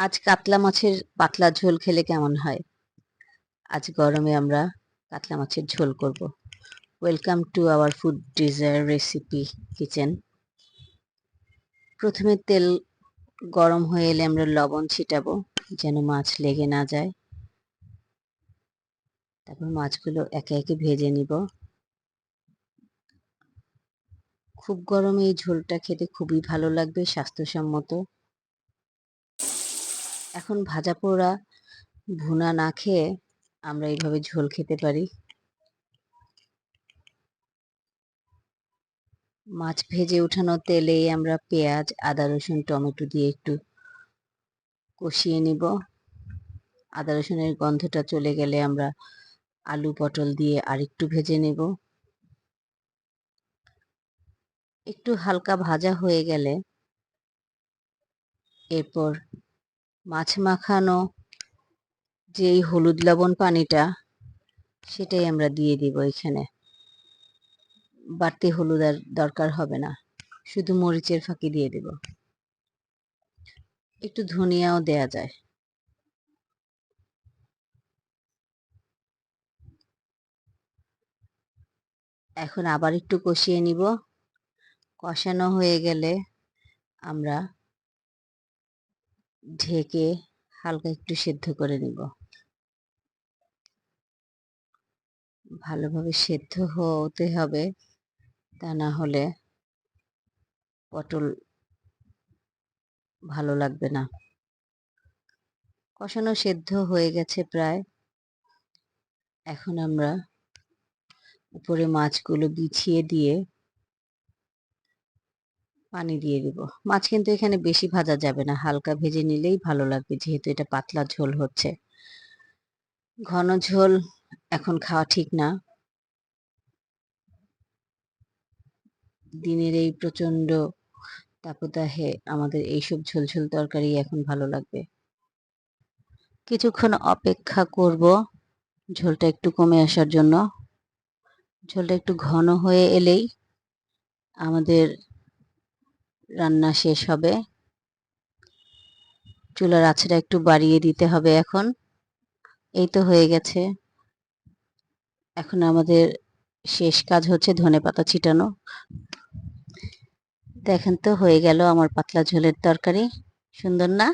আজ কাতলা মাছের পাতলা ঝোল খেলে কেমন হয়? আজ গরমে আমরা কাতলা মাছের ঝোল করব। Welcome to our food desire recipe kitchen প্রথমে তেল গরম হয়ে এলে আমরা লবণ ছিটাবো, যেন মাছ লেগে না যায়। তারপর মাছগুলো একে একে ভেজে নিব। খুব গরমে এই ঝোলটা খেতে খুবই ভালো লাগবে, স্বাস্থ্যসম্মত। এখন ভাজা পোড়া, ভুনা না খেয়ে আমরা এইভাবে ঝোল খেতে পারি। মাছ ভেজে উঠানো তেলেই আমরা পেঁয়াজ, আদা, রসুন, টমেটো দিয়ে একটু কষিয়ে নিব। আদা, রসুনের গন্ধটা চলে গেলে আমরা আলু, পটল দিয়ে আরেকটু ভেজে নেব। একটু হালকা ভাজা হয়ে গেলে এরপর মাছ মাখানো যেই হলুদ লবণ পানিটা, সেটাই আমরা দিয়ে দিব এখানে। বাড়তি হলুদ আর দরকার হবে না, শুধু মরিচের ফাঁকি দিয়ে দেব। একটু ধনিয়াও দেয়া যায়। এখন আবার একটু কষিয়ে নিব। কষানো হয়ে গেলে আমরা ঢেকে হালকা একটু সেদ্ধ করে নিব। ভালোভাবে সেদ্ধ হতে হবে, তা না হলে পটল ভালো লাগবে না। কষানো সেদ্ধ হয়ে গেছে প্রায়। এখন আমরা উপরে মাছগুলো বিছিয়ে দিয়ে পানি দিয়ে দিব। মাছ কিন্তু এখানে বেশি ভাজা যাবে না, হালকা ভেজে নিলেই ভালো লাগবে যেহেতু এটা পাতলা ঝোল হচ্ছে। ঘন ঝোল এখন খাওয়া ঠিক না। দিনের এই প্রচণ্ড তাপদাহে আমাদের এইসব ঝোলঝোল তরকারি এখন ভালো লাগবে। কিছুক্ষণ অপেক্ষা করব ঝোলটা একটু কমে আসার জন্য। ঝোলটা একটু ঘন হয়ে এলেই আমাদের রান্না শেষ হবে। চুলার আঁচটা একটু বাড়িয়ে দিতে হবে এখন। এই তো হয়ে গেছে। এখন আমাদের শেষ কাজ হচ্ছে ধনে পাতা ছিটানো। দেখেন তো, হয়ে গেল আমার পাতলা ঝোলের তরকারি। সুন্দর না?